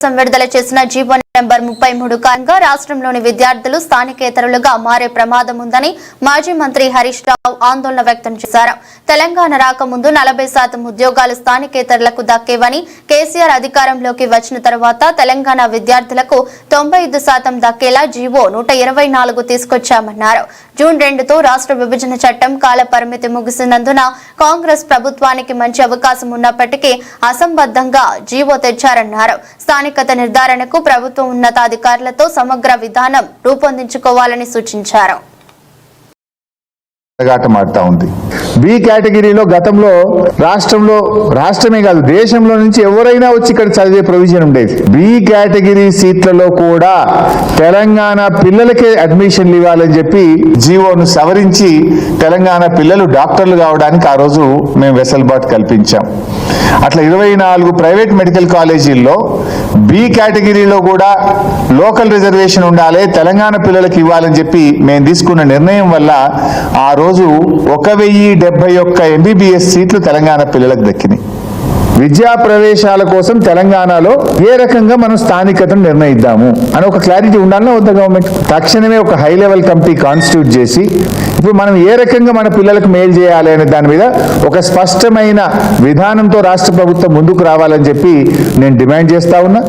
కోసం విడుదల చేసిన జీవో నెంబర్ ముప్పై మూడు కారణంగా రాష్ట్రంలోని విద్యార్థులు స్థానికేతరులుగా మారే ప్రమాదం ఉందని మాజీ మంత్రి హరీష్ రావు ఆందోళన వ్యక్తం చేశారు. తెలంగాణ రాకముందు నలభై శాతం ఉద్యోగాలు స్థానికేతరులకు దక్కేవని కేసీఆర్ అధికారంలోకి వచ్చిన తర్వాత తెలంగాణ విద్యార్థులకు తొంభై ఐదు శాతం దక్కేలా జీవో నూట ఇరవై నాలుగు తీసుకొచ్చామన్నారు. జూన్ రెండుతో రాష్ట్ర విభజన చట్టం కాల పరిమితి ముగిసినందున కాంగ్రెస్ ప్రభుత్వానికి మంచి అవకాశం ఉన్నప్పటికీ అసంబద్ధంగా జీవో తెచ్చారన్నారు. స్థానికత నిర్ధారణకు ప్రభుత్వం ఉన్నతాధికారులతో సమగ్ర విధానం రూపొందించుకోవాలని సూచించారు. ఉంది. బి కేటగిరీలో గతంలో రాష్ట్రంలో రాష్ట్రమే కాదు దేశంలో నుంచి ఎవరైనా వచ్చి ఇక్కడ చదివే ప్రొవిజన్ ఉండేది. బి కేటగిరీ సీట్లలో కూడా తెలంగాణ పిల్లలకే అడ్మిషన్లు ఇవ్వాలని చెప్పి జీవోను సవరించి తెలంగాణ పిల్లలు డాక్టర్లు కావడానికి ఆ రోజు మేము వెసలుబాటు కల్పించాం. అట్లా ఇరవై నాలుగు ప్రైవేట్ మెడికల్ కాలేజీల్లో బి కేటగిరీలో కూడా లోకల్ రిజర్వేషన్ ఉండాలి తెలంగాణ పిల్లలకు ఇవ్వాలని చెప్పి మేము తీసుకున్న నిర్ణయం వల్ల ఆ రోజు ఒక వెయ్యి డెబ్బై ఒక్క ఎంబీబీఎస్ సీట్లు తెలంగాణ పిల్లలకు దక్కినాయి. విద్యా ప్రవేశాల కోసం తెలంగాణలో ఏ రకంగా మనం స్థానికతను నిర్ణయిద్దాము అని ఒక క్లారిటీ ఉండాలనే వద్ద గవర్నమెంట్ తక్షణమే ఒక హై లెవెల్ కమిటీ కాన్స్టిట్యూట్ చేసి ఇప్పుడు మనం ఏ రకంగా మన పిల్లలకు మేలు చేయాలి అనే దాని మీద ఒక స్పష్టమైన విధానంతో రాష్ట్ర ప్రభుత్వం ముందుకు రావాలని చెప్పి నేను డిమాండ్ చేస్తా ఉన్నా.